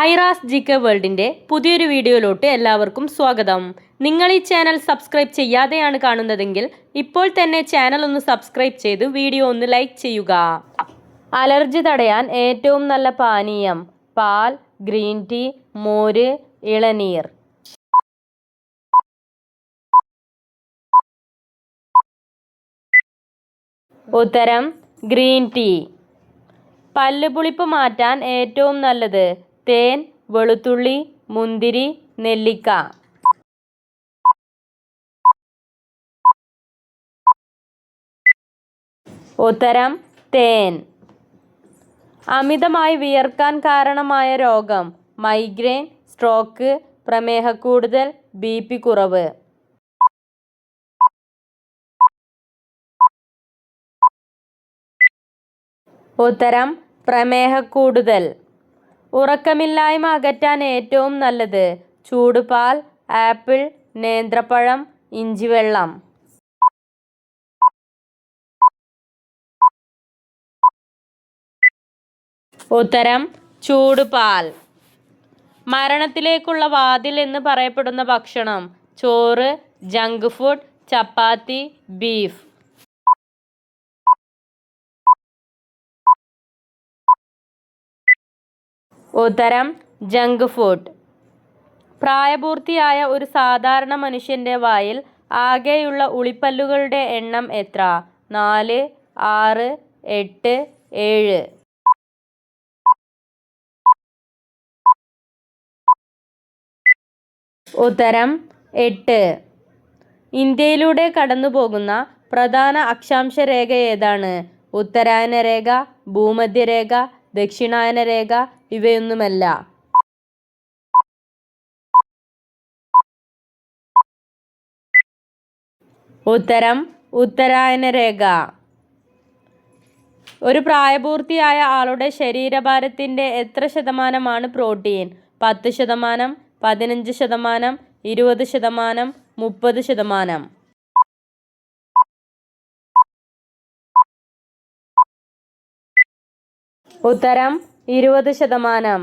Aira's G K വേൾഡിന്റെ പുതിയൊരു വീഡിയോയിലോട്ട് എല്ലാവർക്കും സ്വാഗതം. നിങ്ങൾ ഈ ചാനൽ സബ്സ്ക്രൈബ് ചെയ്യാതെയാണ് കാണുന്നതെങ്കിൽ ഇപ്പോൾ തന്നെ ചാനൽ ഒന്ന് സബ്സ്ക്രൈബ് ചെയ്ത് വീഡിയോ ഒന്ന് ലൈക്ക് ചെയ്യുക. അലർജി തടയാൻ ഏറ്റവും നല്ല പാനീയം പാൽ ഗ്രീൻ ടീ മോര് ഇളനീർ. ഉത്തരം ഗ്രീൻ ടീ. പല്ലുപുളിപ്പ് മാറ്റാൻ ഏറ്റവും നല്ലത് തേൻ വെളുത്തുള്ളി മുന്തിരി നെല്ലിക്ക. ഉത്തരം തേൻ. അമിതമായി വിയർക്കാൻ കാരണമായ രോഗം മൈഗ്രെയിൻ സ്ട്രോക്ക് പ്രമേഹക്കൂടുതൽ ബി പി കുറവ്. ഉത്തരം പ്രമേഹക്കൂടുതൽ. ഉറക്കമില്ലായ്മ അകറ്റാൻ ഏറ്റവും നല്ലത് ചൂടുപാൽ ആപ്പിൾ നേന്ത്രപ്പഴം ഇഞ്ചിവെള്ളം ഉത്തരം ചൂടുപാൽ. മരണത്തിലേക്കുള്ള വാതിൽ എന്ന് പറയപ്പെടുന്ന ഭക്ഷണം ചോറ് ജങ്ക് ഫുഡ് ചപ്പാത്തി ബീഫ്. ഉത്തരം ജങ്ക് ഫുഡ് പ്രായപൂർത്തിയായ ഒരു സാധാരണ മനുഷ്യന്റെ വായിൽ ആകെയുള്ള ഉളിപ്പല്ലുകളുടെ എണ്ണം എത്ര? നാല് ആറ് എട്ട് ഏഴ്. ഉത്തരം എട്ട്. ഇന്ത്യയിലൂടെ കടന്നുപോകുന്ന പ്രധാന അക്ഷാംശ രേഖ ഏതാണ്? ഉത്തരായന രേഖ ഭൂമധ്യരേഖ ദക്ഷിണായന രേഖ ഇവയൊന്നുമല്ല. ഉത്തരം ഉത്തരായന രേഖ ഒരു പ്രായപൂർത്തിയായ ആളുടെ ശരീരഭാരത്തിന്റെ എത്ര ശതമാനമാണ് പ്രോട്ടീൻ? പത്ത് ശതമാനം പതിനഞ്ച് ശതമാനം ഇരുപത് ശതമാനം മുപ്പത് ശതമാനം. ഉത്തരം ഇരുപത് ശതമാനം.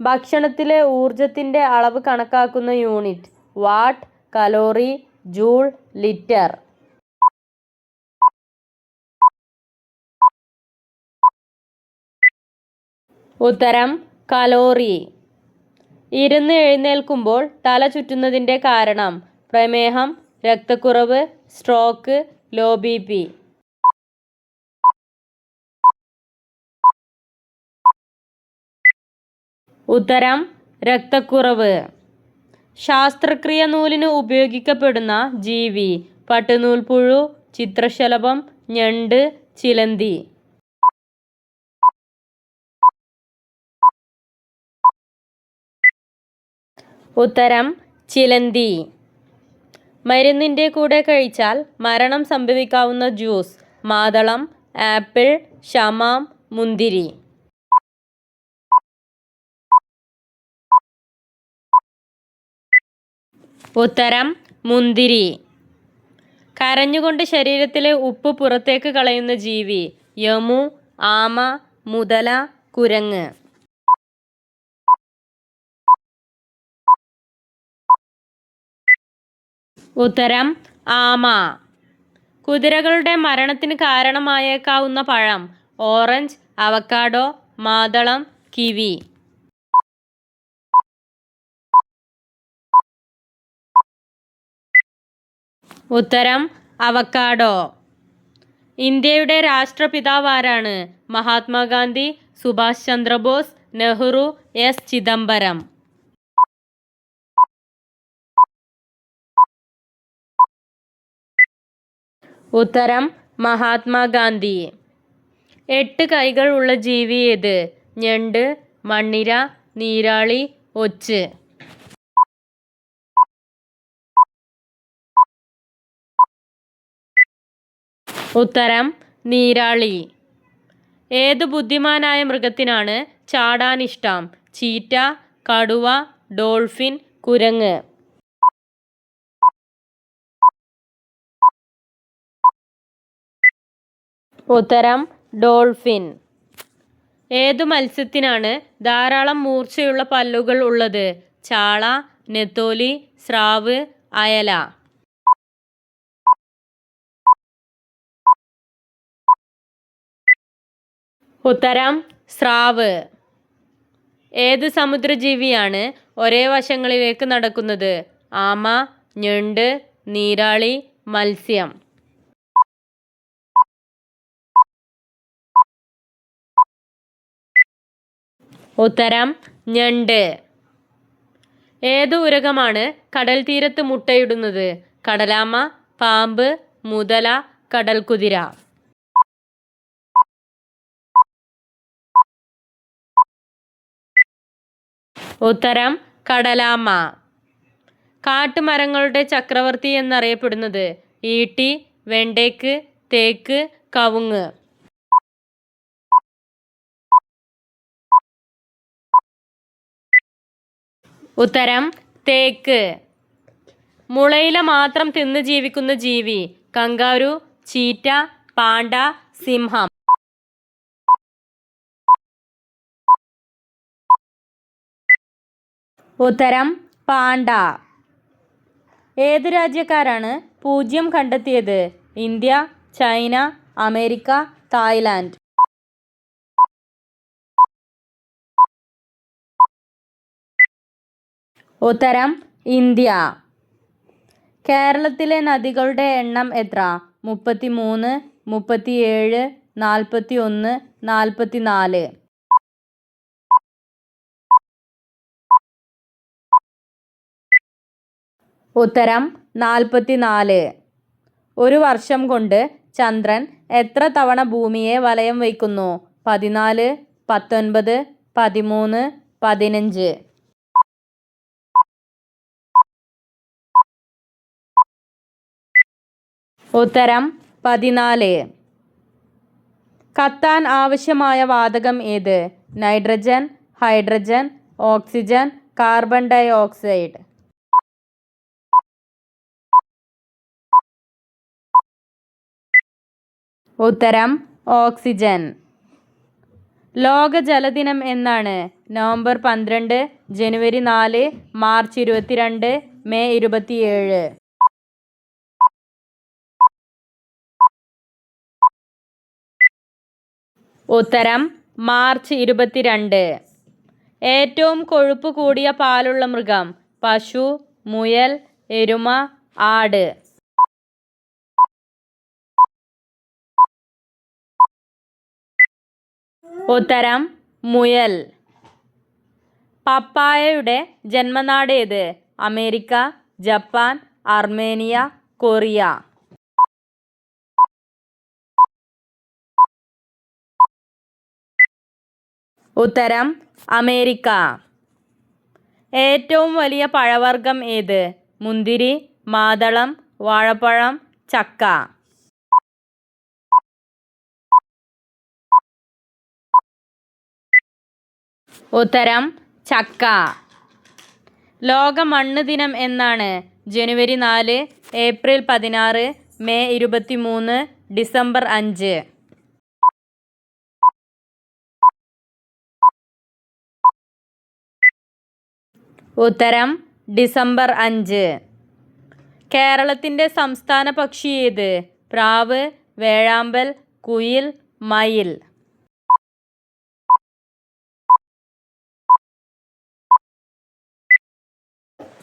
ഭക്ഷണത്തിലെ ഊർജത്തിന്റെ അളവ് കണക്കാക്കുന്ന unit watt calorie joule litre. ഉത്തരം കലോറി. ഇരുന്ന് എഴുന്നേൽക്കുമ്പോൾ തല ചുറ്റുന്നതിന്റെ കാരണം പ്രമേഹം രക്തക്കുറവ് സ്ട്രോക്ക് ലോ ബി പി ഉത്തരം രക്തക്കുറവ്. ശാസ്ത്രക്രിയ നൂലിന് ഉപയോഗിക്കപ്പെടുന്ന ജീവി പട്ടുനൂൽപ്പുഴു ചിത്രശലഭം ഞണ്ട് ചിലന്തി. ഉത്തരം ചിലന്തി. മരുന്നിന്റെ കൂടെ കഴിച്ചാൽ മരണം സംഭവിക്കാവുന്ന ജ്യൂസ് മാതളം ആപ്പിൾ ഷമാം മുന്തിരി. ഉത്തരം മുന്തിരി. കരഞ്ഞുകൊണ്ട് ശരീരത്തിലെ ഉപ്പ് പുറത്തേക്ക് കളയുന്ന ജീവി യമു ആമ മുതല കുരങ്ങ്. ഉത്തരം ആമ. കുതിരകളുടെ മരണത്തിന് കാരണമായേക്കാവുന്ന പഴം ഓറഞ്ച് അവക്കാഡോ മാതളം കിവി. ഉത്തരം അവക്കാഡോ. ഇന്ത്യയുടെ രാഷ്ട്രപിതാവാരാണ് മഹാത്മാഗാന്ധി സുഭാഷ് ചന്ദ്രബോസ് നെഹ്റു എസ്. ചിദംബരം. ഉത്തരം മഹാത്മാഗാന്ധി. എട്ട് കൈകൾ ഉള്ള ജീവി ഏത്? ഞണ്ട് മണ്ണിര നീരാളി ഒച്ച്. ഉത്തരം നീരാളി. ഏത് ബുദ്ധിമാനായ മൃഗത്തിനാണ് ചാടാനിഷ്ടം? ചീറ്റ കടുവ ഡോൾഫിൻ കുരങ്ങ്. ഉത്തരം ഡോൾഫിൻ. ഏതു മത്സ്യത്തിനാണ് ധാരാളം മൂർച്ചയുള്ള പല്ലുകൾ ഉള്ളത്? ചാള നെത്തോലി സ്രാവ് അയല. ഉത്തരം സ്രാവ്. ഏത് സമുദ്രജീവിയാണ് ഒരേ വശങ്ങളിലേക്ക് നടക്കുന്നത്? ആമ ഞണ്ട് നീരാളി മത്സ്യം. ഉത്തരം ഞണ്ട്. ഏത് ഉരകമാണ് കടൽ തീരത്ത് മുട്ടയിടുന്നത്? കടലാമ പാമ്പ് മുതല കടൽക്കുതിര. ഉത്തരം കടലാമ കാട്ടുമരങ്ങളുടെ ചക്രവർത്തി എന്നറിയപ്പെടുന്നത് ഈട്ടി വെണ്ടേക്ക് തേക്ക് കവുങ്ങ്. ഉത്തരം തേക്ക്. മുളയില മാത്രം തിന്ന് ജീവിക്കുന്ന ജീവി കങ്കാരു ചീറ്റ പാണ്ട സിംഹം. ഉത്തരം പാണ്ട ഏത് രാജ്യക്കാരാണ് പൂജ്യം കണ്ടെത്തിയത്? India China America Thailand. ഉത്തരം ഇന്ത്യ. കേരളത്തിലെ നദികളുടെ എണ്ണം എത്ര? മുപ്പത്തി മൂന്ന് മുപ്പത്തിയേഴ് നാൽപ്പത്തി ഒന്ന് നാൽപ്പത്തി നാല് ഉത്തരം നാൽപ്പത്തി നാല് ഒരു വർഷം കൊണ്ട് ചന്ദ്രൻ എത്ര തവണ ഭൂമിയെ വലയം വയ്ക്കുന്നു? പതിനാല് പത്തൊൻപത് പതിമൂന്ന് പതിനഞ്ച്. ഉത്തരം പതിനാല്. കത്താൻ ആവശ്യമായ വാതകം ഏത്? Nitrogen hydrogen oxygen carbon dioxide. ഉത്തരം ഓക്സിജൻ. ലോക ജലദിനം എന്നാണ് നവംബർ പന്ത്രണ്ട് ജനുവരി നാല് മാർച്ച് ഇരുപത്തിരണ്ട് മെയ് ഇരുപത്തിയേഴ്. ഉത്തരം മാർച്ച് ഇരുപത്തിരണ്ട്. ഏറ്റവും കൊഴുപ്പ് കൂടിയ പാലുള്ള മൃഗം പശു മുയൽ എരുമ ആട്. ഉത്തരം മുയൽ. പപ്പായയുടെ ജന്മനാട് ഏത്? America Japan Armenia Korea. ഉത്തരം അമേരിക്ക. ഏറ്റവും വലിയ പഴവർഗം ഏത്? മുന്തിരി മാതളം വാഴപ്പഴം ചക്ക. ഉത്തരം ചക്ക. ലോക മണ്ണ് ദിനം എന്നാണ് ജനുവരി നാല് ഏപ്രിൽ പതിനാറ് മെയ് ഇരുപത്തി മൂന്ന് ഡിസംബർ അഞ്ച്. ഉത്തരം ഡിസംബർ അഞ്ച്. കേരളത്തിന്റെ സംസ്ഥാന പക്ഷി ഏത്? പ്രാവ് വേഴാമ്പൽ കുയിൽ മയിൽ.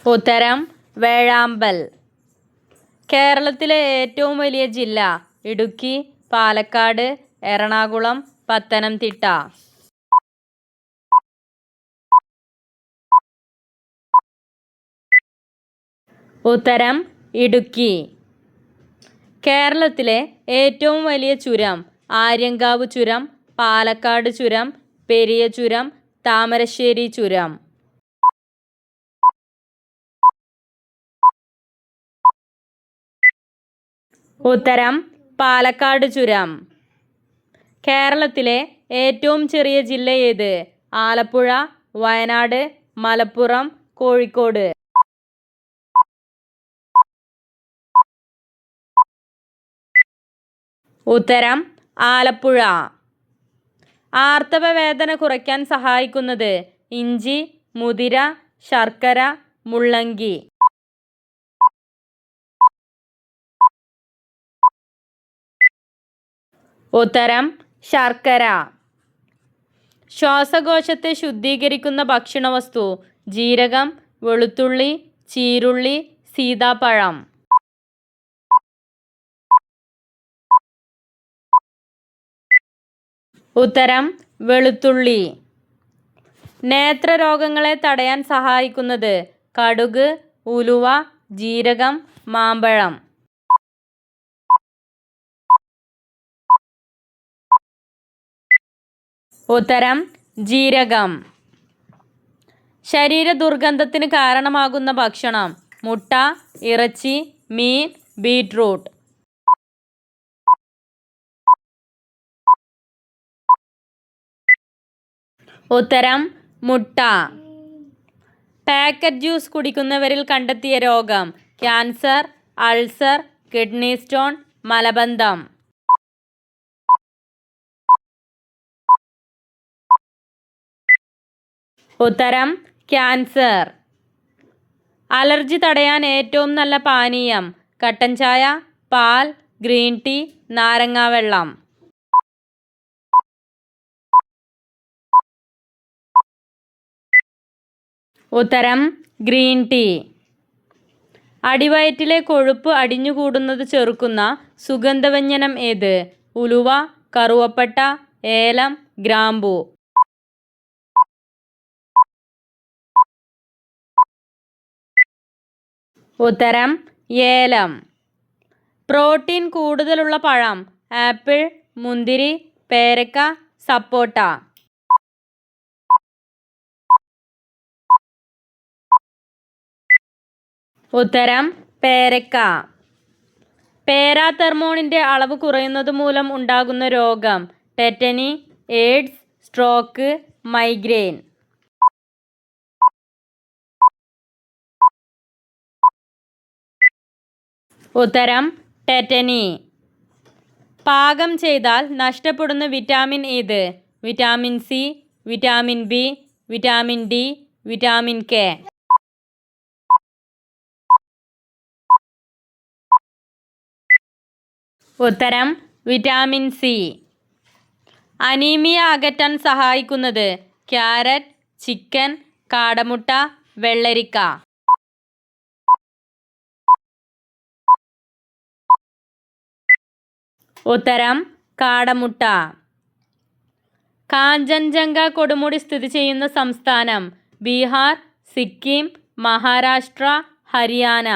ഉത്തരം വേഴാമ്പൽ. കേരളത്തിലെ ഏറ്റവും വലിയ ജില്ല ഇടുക്കി പാലക്കാട് എറണാകുളം പത്തനംതിട്ട. ഉത്തരം ഇടുക്കി. കേരളത്തിലെ ഏറ്റവും വലിയ ചുരം ആര്യങ്കാവ് ചുരം പാലക്കാട് ചുരം പെരിയ ചുരം താമരശ്ശേരി ചുരം. ഉത്തരം പാലക്കാട് ചുരം. കേരളത്തിലെ ഏറ്റവും ചെറിയ ജില്ല ഏത്? ആലപ്പുഴ വയനാട് മലപ്പുറം കോഴിക്കോട്. ഉത്തരം ആലപ്പുഴ. ആർത്തവ വേദന കുറയ്ക്കാൻ സഹായിക്കുന്നത് ഇഞ്ചി മുതിര ശർക്കര മുള്ളങ്കി. ഉത്തരം ശർക്കര. ശ്വാസകോശത്തെ ശുദ്ധീകരിക്കുന്ന ഭക്ഷണവസ്തു ജീരകം വെളുത്തുള്ളി ചീരുള്ളി സീതാപ്പഴം. ഉത്തരം വെളുത്തുള്ളി. നേത്രരോഗങ്ങളെ തടയാൻ സഹായിക്കുന്നത് കടുക് ഉലുവ ജീരകം മാമ്പഴം. ഉത്തരം ജീരകം. ശരീര ദുർഗന്ധത്തിന് കാരണമാകുന്ന ഭക്ഷണം മുട്ട ഇറച്ചി മീൻ ബീട്രൂട്ട്. ഉത്തരം മുട്ട. പാക്കറ്റ് ജ്യൂസ് കുടിക്കുന്നവരിൽ കണ്ടെത്തിയ രോഗം ക്യാൻസർ അൾസർ കിഡ്നി സ്റ്റോൺ മലബന്ധം. ഉത്തരം ക്യാൻസർ. അലർജി തടയാൻ ഏറ്റവും നല്ല പാനീയം കട്ടൻ ചായ പാൽ ഗ്രീൻ ടീ നാരങ്ങാവെള്ളം ഉത്തരം ഗ്രീൻ ടീ. അടിവയറ്റിലെ കൊഴുപ്പ് അടിഞ്ഞുകൂടുന്നത് ചെറുക്കുന്ന സുഗന്ധവ്യഞ്ജനം ഏത്? ഉലുവ കറുവപ്പട്ട ഏലം ഗ്രാമ്പൂ. ഉത്തരം ഏലം. പ്രോട്ടീൻ കൂടുതലുള്ള പഴം ആപ്പിൾ മുന്തിരി പേരക്ക സപ്പോട്ട. ഉത്തരം പേരക്ക. പേരാതെർമോണിന്റെ അളവ് കുറയുന്നത് മൂലം ഉണ്ടാകുന്ന രോഗം ടെറ്റനി എയ്ഡ്സ് സ്ട്രോക്ക് മൈഗ്രെയിൻ. ഉത്തരം ടെറ്റനി. പാകം ചെയ്താൽ നഷ്ടപ്പെടുന്ന വിറ്റാമിൻ ഏത്? Vitamin C vitamin B vitamin D vitamin K. ഉത്തരം വിറ്റാമിൻ സി. അനീമിയ അകറ്റാൻ സഹായിക്കുന്നത് ക്യാരറ്റ് ചിക്കൻ കാടമുട്ട വെള്ളരിക്ക. ഉത്തരം കാടമുട്ട. കാഞ്ചൻജംഗ കൊടുമുടി സ്ഥിതി ചെയ്യുന്ന സംസ്ഥാനം ബീഹാർ സിക്കിം മഹാരാഷ്ട്ര ഹരിയാന.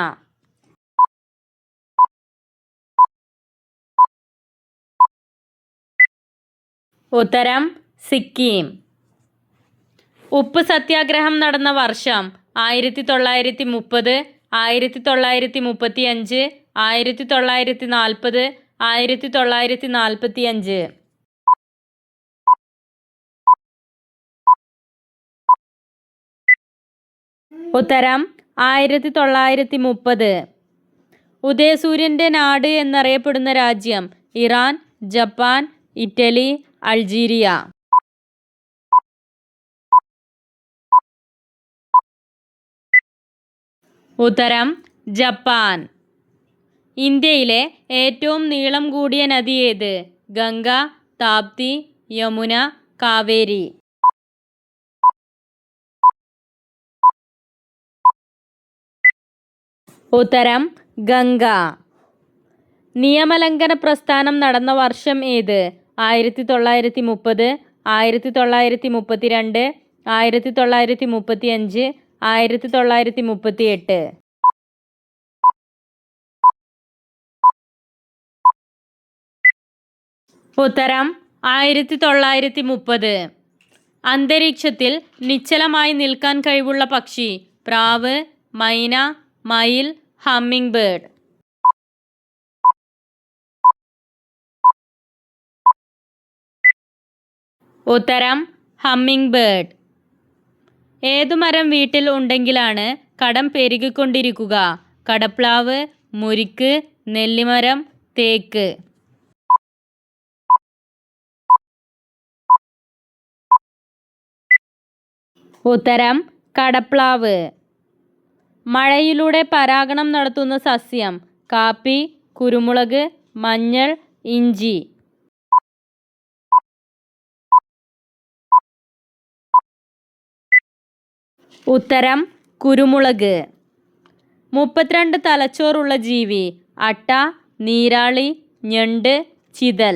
ഉത്തരം സിക്കിം. ഉപ്പ് സത്യാഗ്രഹം നടന്ന വർഷം ആയിരത്തി തൊള്ളായിരത്തി മുപ്പത് ആയിരത്തി തൊള്ളായിരത്തി മുപ്പത്തി അഞ്ച് ആയിരത്തി തൊള്ളായിരത്തി നാൽപ്പത് ആയിരത്തി തൊള്ളായിരത്തി നാൽപ്പത്തി അഞ്ച് ഉത്തരം ആയിരത്തി തൊള്ളായിരത്തി മുപ്പത് ഉദയസൂര്യന്റെ നാട് എന്നറിയപ്പെടുന്ന രാജ്യം ഇറാൻ ജപ്പാൻ ഇറ്റലി അൾജീരിയ. ഉത്തരം ജപ്പാൻ. ഇന്ത്യയിലെ ഏറ്റവും നീളം കൂടിയ നദി ഏത്? ഗംഗ താപ്തി യമുന കാവേരി. ഉത്തരം ഗംഗ. നിയമലംഘന പ്രസ്ഥാനം നടന്ന വർഷം ഏത്? ആയിരത്തി തൊള്ളായിരത്തി മുപ്പത് ആയിരത്തി തൊള്ളായിരത്തി മുപ്പത്തി രണ്ട് ആയിരത്തി തൊള്ളായിരത്തി മുപ്പത്തി അഞ്ച് ആയിരത്തി തൊള്ളായിരത്തി മുപ്പത്തി എട്ട് ഉത്തരം ആയിരത്തി തൊള്ളായിരത്തി മുപ്പത് അന്തരീക്ഷത്തിൽ നിശ്ചലമായി നിൽക്കാൻ കഴിവുള്ള പക്ഷി പ്രാവ് മൈന മയിൽ ഹമ്മിങ് ബേർഡ്. ഉത്തരം ഹമ്മിങ് ബേർഡ്. ഏതു മരം വീട്ടിൽ ഉണ്ടെങ്കിലാണ് കടം പെരുകിക്കൊണ്ടിരിക്കുക? കടപ്ലാവ് മുരിക്ക് നെല്ലിമരം തേക്ക്. ഉത്തരം കടപ്ലാവ്. മഴയിലൂടെ പരാഗണം നടത്തുന്ന സസ്യം കാപ്പി കുരുമുളക് മഞ്ഞൾ ഇഞ്ചി. ഉത്തരം കുരുമുളക്. മുപ്പത്തിരണ്ട് തലച്ചോറുള്ള ജീവി അട്ട നീരാളി ഞണ്ട് ചിതൽ.